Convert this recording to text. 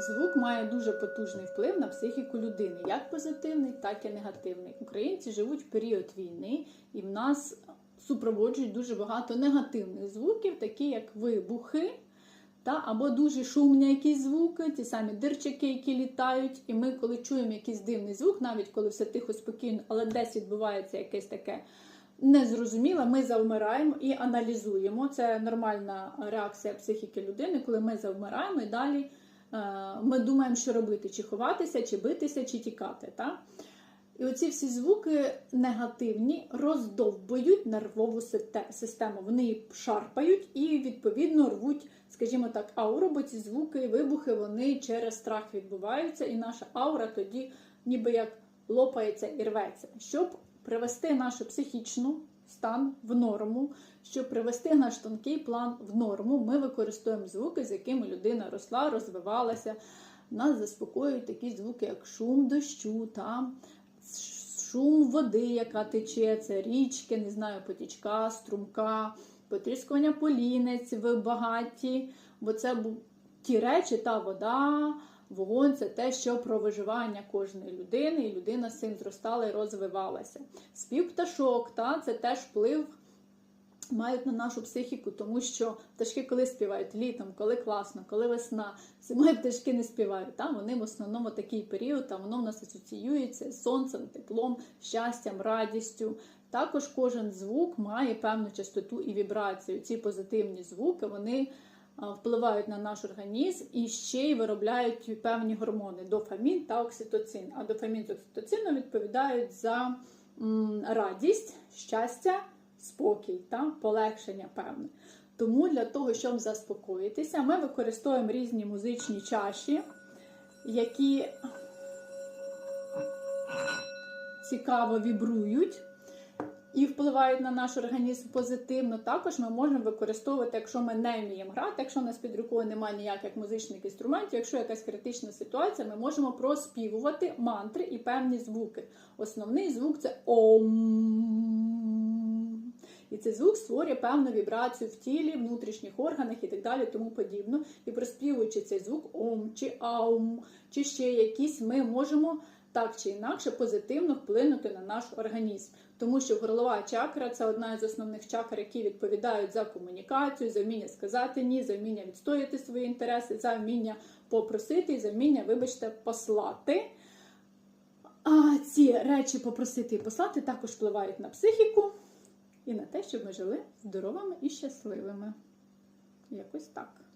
Звук має дуже потужний вплив на психіку людини, як позитивний, так і негативний. Українці живуть в період війни, і в нас супроводжують дуже багато негативних звуків, такі як вибухи, та, або дуже шумні якісь звуки, ті самі дирчики, які літають. І ми, коли чуємо якийсь дивний звук, навіть коли все тихо, спокійно, але десь відбувається якесь таке незрозуміле, ми завмираємо і аналізуємо. Це нормальна реакція психіки людини, коли ми завмираємо і далі ми думаємо, що робити: чи ховатися, чи битися, чи тікати. Та? І оці всі звуки негативні роздовбують нервову систему. Вони її шарпають і відповідно рвуть, скажімо так, ауру, бо ці звуки, вибухи вони через страх відбуваються, і наша аура тоді ніби як лопається і рветься. Щоб привести нашу психічну стан в норму, щоб привести наш тонкий план в норму, ми використовуємо звуки, з якими людина росла, розвивалася. Нас заспокоюють такі звуки, як шум дощу, та шум води, яка тече, це річки, не знаю, потічка, струмка, потріскування полінець в багаті, бо це ті речі, та вода, вогонь це те, що про виживання кожної людини, і людина з цим зростала і розвивалася. Спів пташок, та, це теж вплив мають на нашу психіку, тому що пташки коли співають літом, коли класно, коли весна, зимою пташки не співають. Там вони в основному такий період, там воно в нас асоціюється з сонцем, теплом, щастям, радістю. Також кожен звук має певну частоту і вібрацію. Ці позитивні звуки вони впливають на наш організм і ще й виробляють певні гормони дофамін та окситоцин. А дофамін з окситоцином відповідають за радість, щастя, спокій та полегшення певне. Тому для того, щоб заспокоїтися, ми використовуємо різні музичні чаші, які цікаво вібрують і впливають на наш організм позитивно. Також ми можемо використовувати, якщо ми не вміємо грати, якщо у нас під рукою немає ніяких музичних інструментів, якщо якась критична ситуація, ми можемо проспівувати мантри і певні звуки. Основний звук це ом. І цей звук створює певну вібрацію в тілі, внутрішніх органах і так далі, тому подібно. І проспівуючи цей звук ом чи аум, чи ще якісь, ми можемо так чи інакше позитивно вплинути на наш організм. Тому що горлова чакра це одна з основних чакр, які відповідають за комунікацію, за вміння сказати ні, за вміння відстояти свої інтереси, за вміння попросити і за вміння, вибачте, послати. А ці речі попросити і послати також впливають на психіку і на те, щоб ми жили здоровими і щасливими. Якось так.